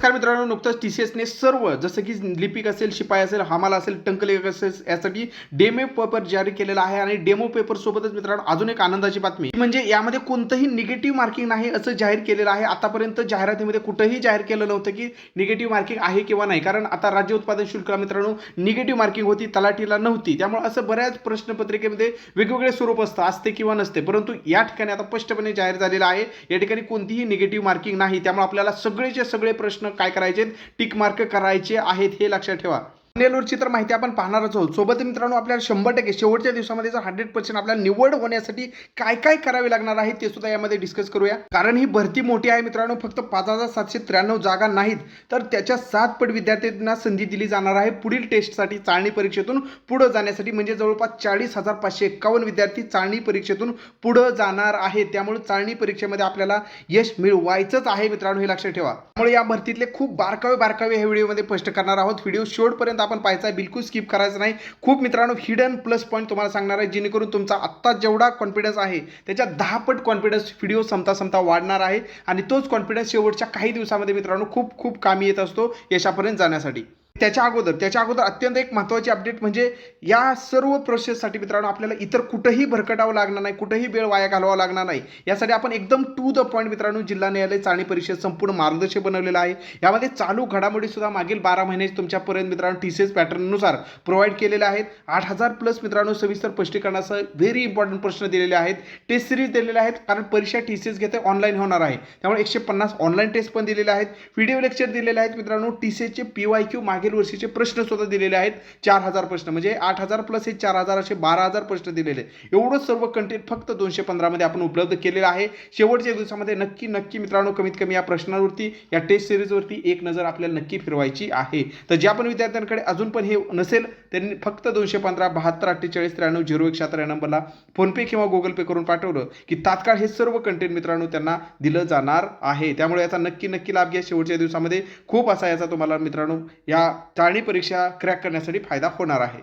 नमस्कार मित्रांनो नुकतंच टी सी एसने सर्व जसं की लिपिक असेल शिपाई असेल हमाल असेल टंकलेखक असेल यासाठी डेमो पेपर जारी केलेला आहे आणि डेमो पेपर सोबतच मित्रांनो अजून एक आनंदाची बातमी. म्हणजे यामध्ये कोणतंही निगेटिव्ह मार्किंग नाही असं जाहीर केलेलं आहे. आतापर्यंत जाहिरातीमध्ये कुठंही जाहीर केलं नव्हतं की निगेटिव्ह मार्किंग आहे किंवा नाही. कारण आता राज्य उत्पादन शुल्क मित्रांनो निगेटिव्ह मार्किंग होती तलाठीला नव्हती. त्यामुळे असं बऱ्याच प्रश्नपत्रिकेमध्ये वेगवेगळे स्वरूप असतं असते किंवा नसते. परंतु या ठिकाणी आता स्पष्टपणे जाहीर झालेलं आहे. या ठिकाणी कोणतीही निगेटिव्ह मार्किंग नाही. त्यामुळे आपल्याला सगळेचे सगळे प्रश्न काय करायचे टिक मार्क करायचे आहेत हे लक्षात ठेवा. नेलूरची तर माहिती आपण पाहणारच आहोत. सोबत मित्रांनो आपल्याला शंभर टक्के शेवटच्या दिवसामध्ये जर हंड्रेड पर्सेंट आपल्याला निवड होण्यासाठी काय काय करावे लागणार आहे ते सुद्धा यामध्ये डिस्कस करूया. कारण ही भरती मोठी आहे मित्रांनो फक्त पाच हजार सातशे त्र्याण्णव जागा नाहीत तर त्याच्या सात पट विद्यार्थ्यांना संधी दिली जाणार आहे. पुढील टेस्टसाठी चाळणी परीक्षेतून पुढे जाण्यासाठी म्हणजे जवळपास चाळीस हजार पाचशे एक्कावन्न विद्यार्थी चाळणी परीक्षेतून पुढे जाणार आहे त्यामुळे चाळणी परीक्षेमध्ये आपल्याला यश मिळवायचंच आहे मित्रांनो हे लक्षात ठेवा. त्यामुळे या भरतीतले खूप बारकावे बारकावे ह्या व्हिडिओमध्ये स्पष्ट करणार आहोत. व्हिडिओ शेवटपर्यंत आपण पाहायचा आहे. बिलकुल स्किप करायचं नाही. खूप मित्रांनो हिडन प्लस पॉईंट तुम्हाला सांगणार आहे जेणेकरून तुमचा आत्ता जेवढा कॉन्फिडन्स आहे त्याच्या दहा पट कॉन्फिडन्स व्हिडिओ संपता संपता वाढणार आहे. आणि तोच कॉन्फिडन्स शेवटच्या काही दिवसामध्ये मित्रांनो खूप खूप कामी येत असतो यशापर्यंत जाण्यासाठी. त्याच्या अगोदर त्याच्या अगोदर अत्यंत एक महत्त्वाची अपडेट म्हणजे या सर्व प्रोसेससाठी मित्रांनो आपल्याला इतर कुठंही भरकटावं लागणार नाही कुठंही वेळ वाया घालवावा लागणार नाही. यासाठी आपण एकदम टू द पॉईंट मित्रांनो जिल्हा न्यायालय चाळणी परिषद संपूर्ण मार्गदर्शक बनवलेलं आहे. यामध्ये चालू घडामोडीसुद्धा मागील बारा महिने तुमच्यापर्यंत मित्रांनो टी सी एस पॅटर्ननुसार प्रोव्हाइड केलेले आहेत. आठ हजार प्लस मित्रांनो सविस्तर स्पष्टीकरणासह व्हेरी इम्पॉर्टंट प्रश्न दिलेले आहेत. टेस्ट सिरीज दिलेले आहेत कारण परीक्षा टी सी एस घेते ऑनलाईन होणार आहे. त्यामुळे एकशे पन्नास ऑनलाईन टेस्ट पण दिलेले आहेत. व्हिडिओ लेक्चर दिलेले आहेत मित्रांनो. टी सी एसचे पी वाय क्यू मागील वर्षीचे प्रश्न सुद्धा दिलेले आहेत. चार हजार प्रश्न म्हणजे आठ हजार प्लस हे चार हजार असे बारा हजार प्रश्न दिलेले. एवढं सर्व कंटेंट फक्त दोनशे पंधरामध्ये आपण उपलब्ध केलेलं आहे. शेवटच्या दिवसामध्ये नक्की नक्की मित्रांनो कमीत कमी या प्रश्नांवरती या टेस्ट सिरीजवरती एक नजर आपल्याला नक्की फिरवायची आहे. तर ज्या पण विद्यार्थ्यांकडे अजून पण हे नसेल त्यांनी फक्त दोनशे पंधरा बहात्तर अठ्ठेचाळीस त्र्याण्णव झिरो एक शहात्तर या नंबरला फोनपे किंवा गुगल पे करून पाठवलं की तात्काळ हे सर्व कंटेंट मित्रांनो त्यांना दिलं जाणार आहे. त्यामुळे याचा नक्की नक्की लाभ घ्या. शेवटच्या दिवसामध्ये खूप असा याचा तुम्हाला मित्रांनो या टाळणी परीक्षा क्रॅक करण्यासाठी फायदा होणार आहे.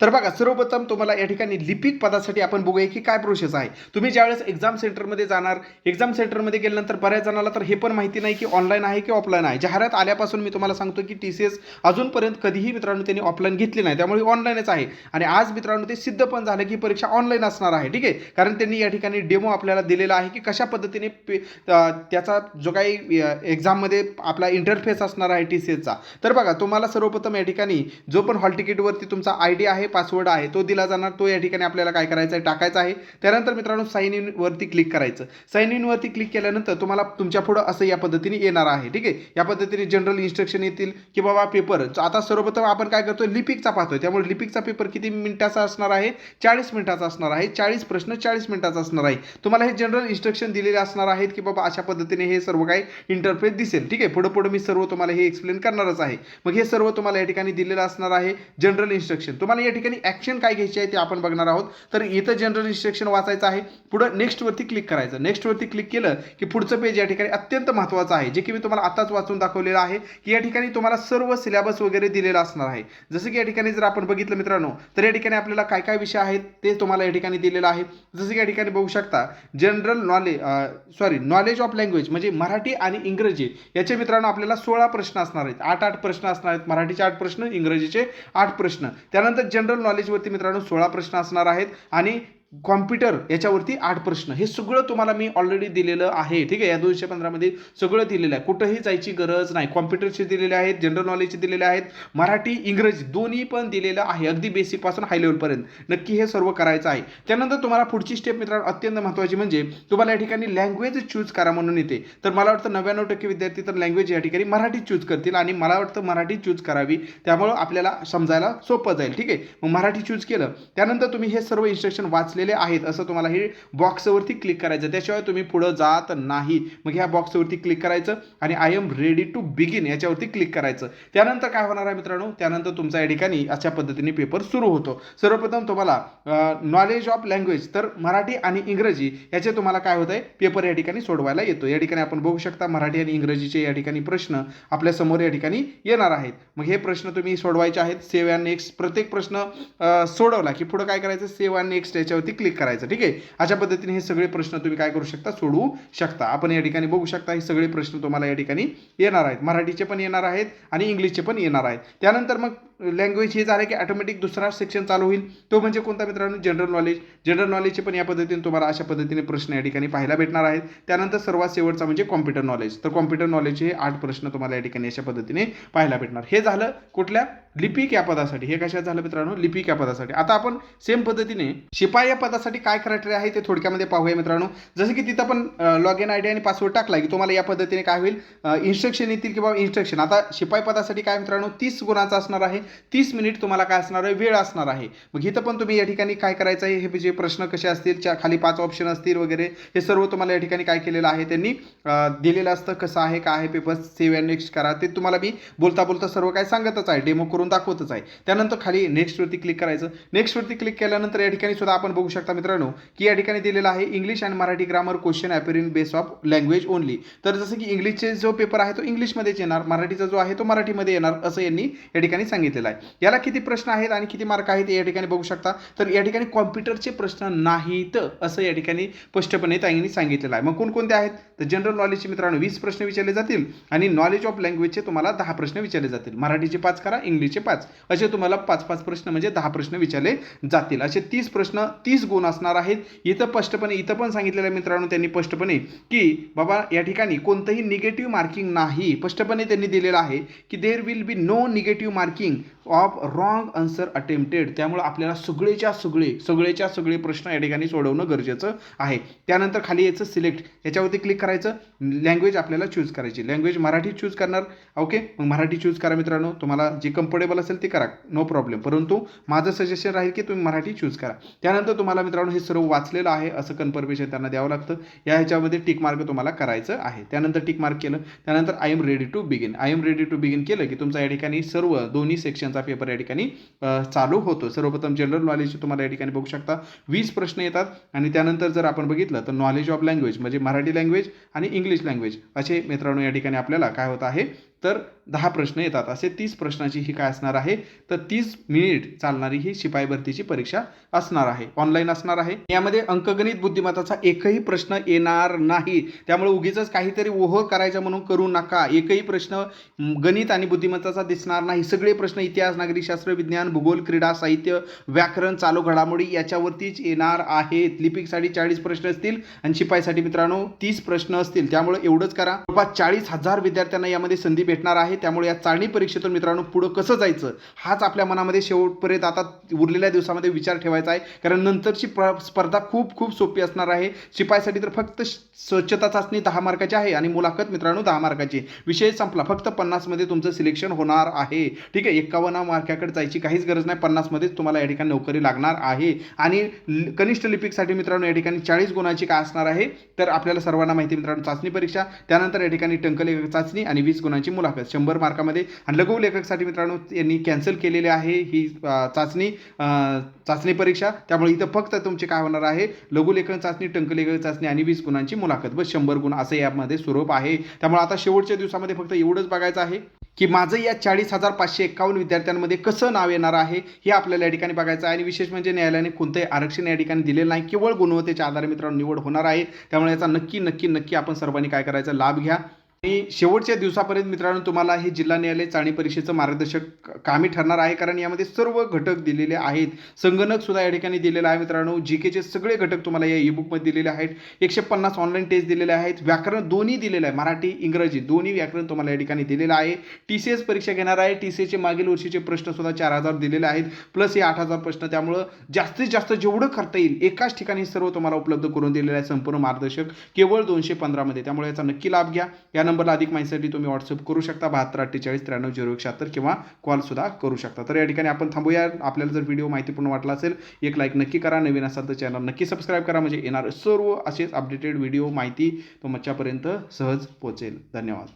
तर बघा सर्वप्रथम तुम्हाला या ठिकाणी लिपिक पदासाठी आपण बघूया की काय प्रोसेस आहे. तुम्ही ज्यावेळेस एक्झाम सेंटरमध्ये जाणार एक्झाम सेंटरमध्ये गेल्यानंतर बऱ्याच जणाला तर हे पण माहिती नाही की ऑनलाईन आहे की ऑफलाईन आहे. जाहिरात आल्यापासून मी तुम्हाला सांगतो की टी सी एस अजूनपर्यंत कधीही मित्रांनो त्यांनी ऑफलाईन घेतली नाही. त्यामुळे ऑनलाईनच आहे. आणि आज मित्रांनो ते सिद्ध पण झालं की परीक्षा ऑनलाईन असणार आहे. ठीक आहे? कारण त्यांनी या ठिकाणी डेमो आपल्याला दिलेला आहे की कशा पद्धतीने पे त्याचा जो काही एक्झाममध्ये आपला इंटरफेस असणार आहे टी सी एसचा तर बघा तुम्हाला सर्वप्रथम या ठिकाणी जो पण हॉल तिकीटवरती तुमचा आय डी आहे पासवर्ड आहे तो दिला जाणार तो या ठिकाणी आपल्याला काय करायचा आहे टाकायचा आहे. त्यानंतर मित्रांनो साईन इन वरती क्लिक करायचं. साईन इन वरती क्लिक केल्यानंतर तुम्हाला तुमच्या पुढं असं या पद्धतीने येणार आहे ठीक आहे? या पद्धतीने जनरल इन्स्ट्रक्शन येतील की बाबा पेपर आता सर्वप्रथम आपण काय करतो लिपिकचा पाहतोय. त्यामुळे लिपिकचा पेपर किती मिनिटाचा असणार आहे? चाळीस मिनिटाचा असणार आहे. चाळीस प्रश्न चाळीस मिनिटाचा असणार आहे. तुम्हाला हे जनरल इन्स्ट्रक्शन दिलेले असणार आहेत की बाबा अशा पद्धतीने हे सर्व काही इंटरफेस दिसेल ठीक आहे? पुढं पुढं मी सर्व तुम्हाला हे एक्सप्लेन करणारच आहे. मग हे सर्व तुम्हाला या ठिकाणी दिलेलं असणार आहे जनरल इन्स्ट्रक्शन तुम्हाला या ठिकाणी ॲक्शन काय घ्यायची आहे ते आपण बघणार आहोत. तर इथं जनरल इन्स्ट्रक्शन वाचायचं आहे. पुढं नेक्स्टवरती क्लिक करायचं. नेक्स्टवरती क्लिक केलं की पुढचं पेज या ठिकाणी अत्यंत महत्त्वाचं आहे. जे की मी तुम्हाला आताच वाचून दाखवलेलं आहे की या ठिकाणी तुम्हाला सर्व सिलेबस वगैरे दिलेला असणार आहे. जसं की या ठिकाणी जर आपण बघितलं मित्रांनो तर या ठिकाणी आपल्याला काय काय विषय आहेत ते तुम्हाला या ठिकाणी दिलेलं आहे. जसं की या ठिकाणी बघू शकता general knowledge sorry knowledge of language म्हणजे मराठी आणि इंग्रजी याचे मित्रांनो आपल्याला सोळा प्रश्न असणार आहेत. आठ आठ प्रश्न असणार आहेत. मराठीचे आठ प्रश्न इंग्रजीचे आठ प्रश्न. त्यानंतर जनरल नॉलेजवरती मित्रांनो सोळा प्रश्न असणार आहेत आणि कॉम्प्युटर याच्यावरती आठ प्रश्न. हे सगळं तुम्हाला मी ऑलरेडी दिलेलं आहे. ठीक आहे? या दोनशे पंधरामध्ये सगळं दिलेलं आहे. कुठंही जायची गरज नाही. कॉम्प्युटरचे दिलेले आहेत जनरल नॉलेजचे दिलेले आहेत. मराठी इंग्रजी दोन्ही पण दिलेलं आहे. अगदी बेसिकपासून हाय लेवलपर्यंत नक्की हे सर्व करायचं आहे. त्यानंतर तुम्हाला पुढची स्टेप मित्रांनो अत्यंत महत्त्वाची म्हणजे तुम्हाला या ठिकाणी लँग्वेज चूज करा म्हणून येते. तर मला वाटतं नव्याण्णव टक्के विद्यार्थी तर लँग्वेज या ठिकाणी मराठी चूज करतील आणि मला वाटतं मराठी चूज करावी. त्यामुळं आपल्याला समजायला सोपं जाईल. ठीक आहे? मग मराठी चूज केलं. त्यानंतर तुम्ही हे सर्व इन्स्ट्रक्शन वाचलेले आहेत असं तुम्हाला हे बॉक्सवरती क्लिक करायचं. त्याशिवाय तुम्ही पुढं जात नाही. मग ह्या बॉक्सवरती क्लिक करायचं आणि I am ready to begin याच्यावरती क्लिक करायचं. त्यानंतर काय होणार आहे मित्रांनो? त्यानंतर तुमचा या ठिकाणी अशा पद्धतीने पेपर सुरू होतो. सर्वप्रथम तुम्हाला नॉलेज ऑफ लँग्वेज तर मराठी आणि इंग्रजी याचे तुम्हाला काय होत आहे पेपर या ठिकाणी सोडवायला येतो या ठिकाणी आपण बघू शकता मराठी आणि इंग्रजीचे या ठिकाणी प्रश्न आपल्यासमोर या ठिकाणी येणार आहेत. मग हे प्रश्न तुम्ही सोडवायचे आहेत. सेव्ह अँड नेक्स्ट प्रत्येक प्रश्न सोडवला की पुढं काय करायचं? सेव्ह अँड नेक्स्ट याच्यावरती क्लिक करायचं ठीक आहे? अशा पद्धतीने हे सगळे प्रश्न तुम्ही काय करू शकता? सोडवू शकता. आपण या ठिकाणी बघू शकता हे सगळे प्रश्न तुम्हाला या ठिकाणी येणार आहेत. मराठीचे पण येणार आहेत आणि इंग्लिशचे पण येणार आहेत. त्यानंतर मग लँग्वेज हे झालं की ऑटोमॅटिक दुसरा सेक्शन चालू होईल. तो म्हणजे कोणता मित्रांनो? जनरल नॉलेज जनरल नॉलेजचे पण या पद्धतीने तुम्हाला अशा पद्धतीने प्रश्न या ठिकाणी पाहायला भेटणार आहेत. त्यानंतर सर्वात शेवटचा म्हणजे कॉम्प्युटर नॉलेज तर कॉम्प्युटर नॉलेजचे हे आठ प्रश्न तुम्हाला या ठिकाणी अशा पद्धतीने पाहायला भेटणार. हे झालं कुठल्या? लिपिक या पदासाठी. हे कशात झालं मित्रांनो? लिपिक या पदासाठी. आता आपण सेम पद्धतीने शिपाई या पदासाठी काय क्रायटेरिया आहे ते थोडक्यामध्ये पाहूया मित्रांनो. जसं की तिथं पण लॉग इन आय डी आणि पासवर्ड टाकला की तुम्हाला या पद्धतीने काय होईल? इन्स्ट्रक्शन येतील किंवा इन्स्ट्रक्शन आता शिपाई पदासाठी काय मित्रांनो? तीस गुणाचा असणार आहे. तीस मिनिट तुम्हाला काय असणार आहे? वेळ असणार आहे. मग इथं पण तुम्ही या ठिकाणी काय करायचं आहे? हे जे प्रश्न कसे असतील? च्या खाली पाच ऑप्शन असतील वगैरे हे सर्व तुम्हाला या ठिकाणी काय केलेलं आहे? त्यांनी दिलेलं असतं कसं आहे काय आहे पेपर सेव्ह अँड नेक्स्ट करा. ते तुम्हाला मी बोलता बोलता सर्व काय सांगतच आहे. डेमो करून दाखवतच आहे. त्यानंतर खाली नेक्स्टवरती क्लिक करायचं. नेक्स्टवरती क्लिक केल्यानंतर या ठिकाणी सुद्धा आपण बघू शकता मित्रांनो की या ठिकाणी दिलेलं आहे English and Marathi grammar question appear base of language only तर जसं की इंग्लिशचे जो पेपर आहे तो इंग्लिशमध्येच येणार. मराठीचा जो आहे तो मराठीमध्ये येणार असं यांनी या ठिकाणी सांगितलं. सांगितलेलं आहे. याला किती प्रश्न आहेत आणि किती मार्क आहेत या ठिकाणी बघू शकता. तर या ठिकाणी कॉम्प्युटरचे प्रश्न नाहीत असं या ठिकाणी स्पष्टपणे त्यांनी सांगितलेलं आहे. मग कोणकोणते आहेत? तर जनरल नॉलेजचे मित्रांनो वीस प्रश्न विचारले जातील आणि नॉलेज ऑफ लँग्वेजचे तुम्हाला दहा प्रश्न विचारले जातील. मराठीचे पाच करा इंग्लिशचे पाच. असे तुम्हाला पाच पाच प्रश्न म्हणजे दहा प्रश्न विचारले जातील. असे तीस प्रश्न तीस गुण असणार आहेत. इथं स्पष्टपणे इथं पण सांगितलेलं आहे मित्रांनो त्यांनी स्पष्टपणे की बाबा या ठिकाणी कोणतंही निगेटिव्ह मार्किंग नाही. स्पष्टपणे त्यांनी दिलेलं आहे की there will be no negative marking of wrong answer attempted त्यामुळे आपल्याला सगळेच्या सगळे सगळेच्या सगळे प्रश्न या ठिकाणी सोडवणं गरजेचं आहे. त्यानंतर खाली याचं सिलेक्ट याच्यावरती क्लिक करायचं. लँग्वेज आपल्याला चूज करायची. लँग्वेज मराठी चूज करणार. ओके मग मराठी चूज करा मित्रांनो. तुम्हाला जे कम्फर्टेबल असेल ते करा. नो प्रॉब्लेम परंतु माझं सजेशन राहील की तुम्ही मराठी चूज करा. त्यानंतर तुम्हाला मित्रांनो हे सर्व वाचलेलं आहे. असं कन्फर्मेशन त्यांना द्यावं लागतं. या ह्याच्यामध्ये टिक मार्क तुम्हाला करायचं आहे. त्यानंतर टिक मार्क केलं. त्यानंतर I am ready to begin I am ready to begin केलं की तुमचा या ठिकाणी सर्व दोन्ही सेक्शनचा पेपर या ठिकाणी चालू होतो. सर्वप्रथम जनरल नॉलेज तुम्हाला या ठिकाणी बघू शकता. वीस प्रश्न येतात आणि त्यानंतर जर आपण बघितलं तर नॉलेज ऑफ लँग्वेज म्हणजे मराठी लँग्वेज आणि इंग्लिश लँग्वेज असे मित्रांनो या ठिकाणी आपल्याला काय होत आहे तर दहा प्रश्न येतात. असे तीस प्रश्नाची ही काय असणार आहे? तर तीस मिनिट चालणारी ही शिपाई भरतीची परीक्षा असणार आहे. ऑनलाईन असणार आहे. यामध्ये अंकगणित बुद्धिमत्ताचा एकही प्रश्न येणार नाही. त्यामुळे उगीच काहीतरी ओहोर करायचं म्हणून करू नका. एकही प्रश्न गणित आणि बुद्धिमत्ताचा दिसणार नाही. सगळे प्रश्न इतिहास नागरिकशास्त्र विज्ञान भूगोल क्रीडा साहित्य व्याकरण चालू घडामोडी याच्यावरतीच येणार आहेत. लिपिकसाठी चाळीस प्रश्न असतील आणि शिपाईसाठी मित्रांनो तीस प्रश्न असतील. त्यामुळे एवढंच करा. जवळपास चाळीस हजार विद्यार्थ्यांना यामध्ये संधी भेटणार आहे. त्यामुळे या चाळणी परीक्षेतून मित्रांनो पुढं कसं जायचं हाच आपल्या मनामध्ये शेवटपर्यंत आता उरलेल्या दिवसामध्ये विचार ठेवायचा आहे. कारण नंतरची प्र स्पर्धा खूप खूप सोपी असणार आहे. शिपाईसाठी तर फक्त स्वच्छता चाचणी दहा मार्काची आहे आणि मुलाखत मित्रांनो दहा मार्काची. विषय संपला. फक्त पन्नासमध्ये तुमचं सिलेक्शन होणार आहे. ठीक आहे एकावन्न मार्काकडे जायची काहीच गरज नाही. पन्नासमध्येच तुम्हाला या ठिकाणी नोकरी लागणार आहे. आणि कनिष्ठ लिपिकसाठी मित्रांनो या ठिकाणी चाळीस गुणाची काय असणार आहे? तर आपल्याला सर्वांना माहिती मित्रांनो चाचणी परीक्षा. त्यानंतर या ठिकाणी टंकलेखक चाचणी आणि वीस गुणांची मुलाखत. शंभर मार्कामध्ये. आणि लघु लेखकसाठी मित्रांनो यांनी कॅन्सल केलेली आहे ही चाचणी चाचणी परीक्षा. त्यामुळे इथं फक्त तुमचे काय होणार आहे? लघुलेखन चाचणी टंकलेखन चाचणी आणि वीस गुणांची मुलाखत. बस शंभर गुण असं यामध्ये स्वरूप आहे. त्यामुळे आता शेवटच्या दिवसामध्ये फक्त एवढंच बघायचं आहे की माझं या चाळीस हजार पाचशे एक्कावन्न विद्यार्थ्यांमध्ये कसं नाव येणार आहे हे आपल्याला या ठिकाणी बघायचं आहे. आणि विशेष म्हणजे न्यायालयाने कोणतंही आरक्षण या ठिकाणी दिलेलं नाही. केवळ गुणवत्तेच्या आधारे मित्रांनो निवड होणार आहे. त्यामुळे याचा नक्की नक्की नक्की आपण सर्वांनी काय करायचा? लाभ घ्या. आणि शेवटच्या दिवसापर्यंत मित्रांनो तुम्हाला हे जिल्हा न्यायालय चाणी परीक्षेचं मार्गदर्शक कामी ठरणार आहे. कारण यामध्ये सर्व घटक दिलेले आहेत. संगणक सुद्धा या ठिकाणी दिलेला आहे मित्रांनो. जी केचे सगळे घटक तुम्हाला या ईबुकमध्ये दिलेले आहेत. एकशे पन्नास ऑनलाईन टेस्ट दिलेले आहेत. व्याकरण दोन्ही दिलेलं आहे. मराठी इंग्रजी दोन्ही व्याकरण तुम्हाला या ठिकाणी दिलेलं आहे. टी सी एस परीक्षा घेणार आहे. टी सी एसचे मागील वर्षीचे प्रश्न सुद्धा चार हजार दिलेले आहेत. प्लस हे आठ हजार प्रश्न. त्यामुळं जास्तीत जास्त जेवढं करता येईल एकाच ठिकाणी सर्व तुम्हाला उपलब्ध करून दिलेलं आहे संपूर्ण मार्गदर्शक. केवळ दोनशे पंधरामध्ये त्यामुळे याचा नक्की लाभ घ्या. या नंबरला अधिक माहितीसाठी तुम्ही व्हॉट्सअप करू शकता. बहात्तर अठ्ठेचाळीस त्र्याण्णव झिरो एकशहात्तर किंवा कॉलसुद्धा करू शकता. तर या ठिकाणी आपण थांबूया. आपल्याला जर व्हिडिओ माहितीपूर्ण वाटला असेल एक लाईक नक्की करा. नवीन असाल तर चॅनल नक्की सबस्क्राईब करा. म्हणजे येणार सर्व असेच अपडेटेड व्हिडिओ माहिती तुमच्यापर्यंत सहज पोहोचेल. धन्यवाद.